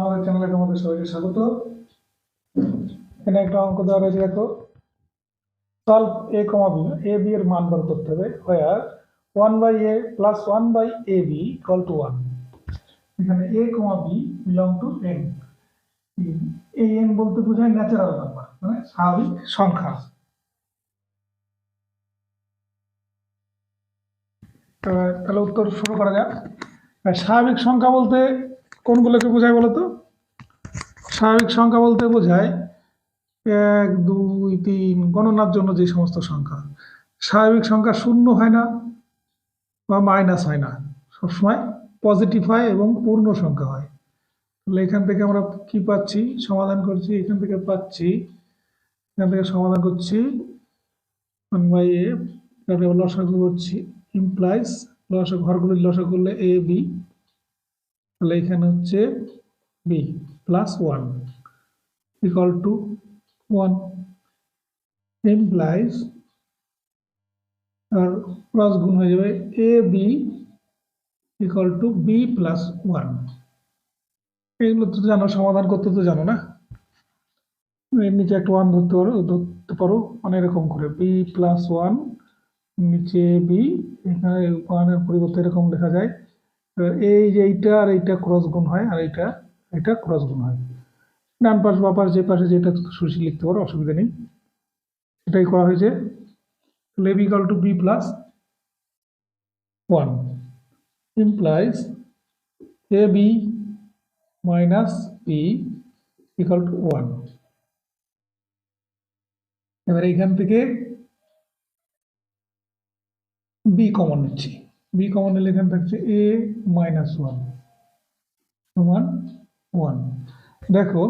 আমাদের চ্যানেলে তোমাদের সবাইকে স্বাগত। এখানে একটা অঙ্ক দেওয়া রয়েছে, দেখো। Solve a comma b a b এর মান বার করতে হবে। Where one by a plus one by a b equal to one এখানে a comma b belong to n এই এন বলতে বোঝায় ন্যাচারাল নাম্বার মানে স্বাভাবিক সংখ্যা। তাহলে উত্তর শুরু করা যাক। স্বাভাবিক সংখ্যা বলতে কোনগুলোকে বোঝায় বলো তো স্বাভাবিক সংখ্যা বলতে বোঝায় এক, দুই, তিন, গণনার জন্য যে সমস্ত সংখ্যা। স্বাভাবিক সংখ্যা শূন্য হয় না বা মাইনাস হয় না। সবসময় পজিটিভ হয় এবং পূর্ণ সংখ্যা হয়। তাহলে এখান থেকে আমরা কি পাচ্ছি? সমাধান করছি। এখান থেকে পাচ্ছি, এখান থেকে সমাধান করছি। ওয়ান বাই এ তারপরে করছি। ইমপ্লাইজ লসা ঘরগুলির লসা করলে এ বি তাহলে এখানে হচ্ছে b plus one equal to one implies R plus গুণ হয়ে যাবে a b equal to b plus one এগুলো তো জানো, সমাধান করতে তো জানো না? এর নিচে একটা ওয়ান ধরতে পারো ধরতে পারো মানে এরকম করে। বি প্লাস ওয়ান নিচে বি এখানে ওয়ানের পরিবর্তে এরকম লেখা যায়। এই যে এইটা আর এইটা ক্রস গুণ হয়, আর এইটা এটা ক্রস গুণ হয়। ডান পাশ, বা পাশ, যে পাশে যেটা সুশি লিখতে পারো, অসুবিধা নেই। এটাই করা হয়েছে। Equal to b plus one. Implies a b minus b equal to one. এবার এইখান থেকে বি কমন নিচ্ছি। বি কমন নিলে এখানে থাকছে এ মাইনাস ওয়ান সমান ওয়ান দেখো,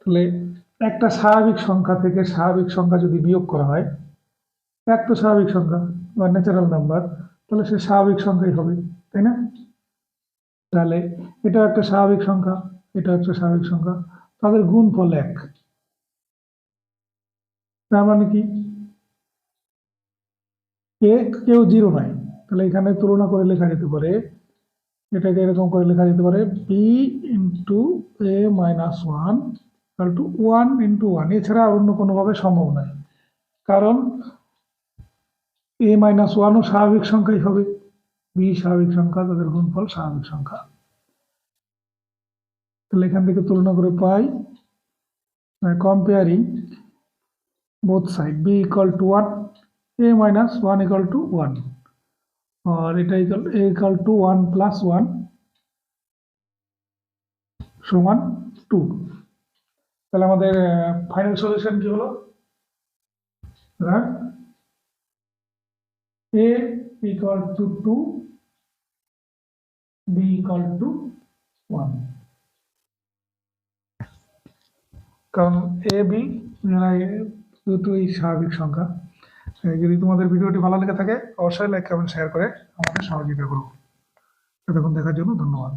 তাহলে একটা স্বাভাবিক সংখ্যা থেকে স্বাভাবিক সংখ্যা যদি বিয়োগ করা হয়, এক তো স্বাভাবিক সংখ্যা, বা ন্যাচারাল নাম্বার তাহলে সে স্বাভাবিক সংখ্যাই হবে, তাই না? তাহলে এটা একটা স্বাভাবিক সংখ্যা এটা একটা স্বাভাবিক সংখ্যা, তাদের গুণফল এক। তার মানে কি? এ কেউ জিরো নয় তাহলে এখানে তুলনা করে লেখা যেতে পারে, এটাকে এরকম করে লেখা যেতে পারে b into a minus one to one into one এছাড়া অন্য কোনোভাবে সম্ভব নয়। কারণ এ মাইনাস ওয়ানও স্বাভাবিক সংখ্যাই হবে বি স্বাভাবিক সংখ্যা, তাদের গুণফল স্বাভাবিক সংখ্যা। তাহলে এখান থেকে তুলনা করে পাই comparing both side b equal to 1 a minus 1 equal to 1 और এটা equal a equal to 1 plus 1 সমান 2 তাহলে আমাদের ফাইনাল সলিউশন কি হলো? Right a equal to 2 b equal to 1 কারণ এ বি দুটোই স্বাভাবিক সংখ্যা। যদি তোমাদের ভিডিওটি ভালো লেগে থাকে, অবশ্যই লাইক কমেন্ট শেয়ার করে আমাদের সহযোগিতা করুন এতক্ষণ দেখার জন্য ধন্যবাদ।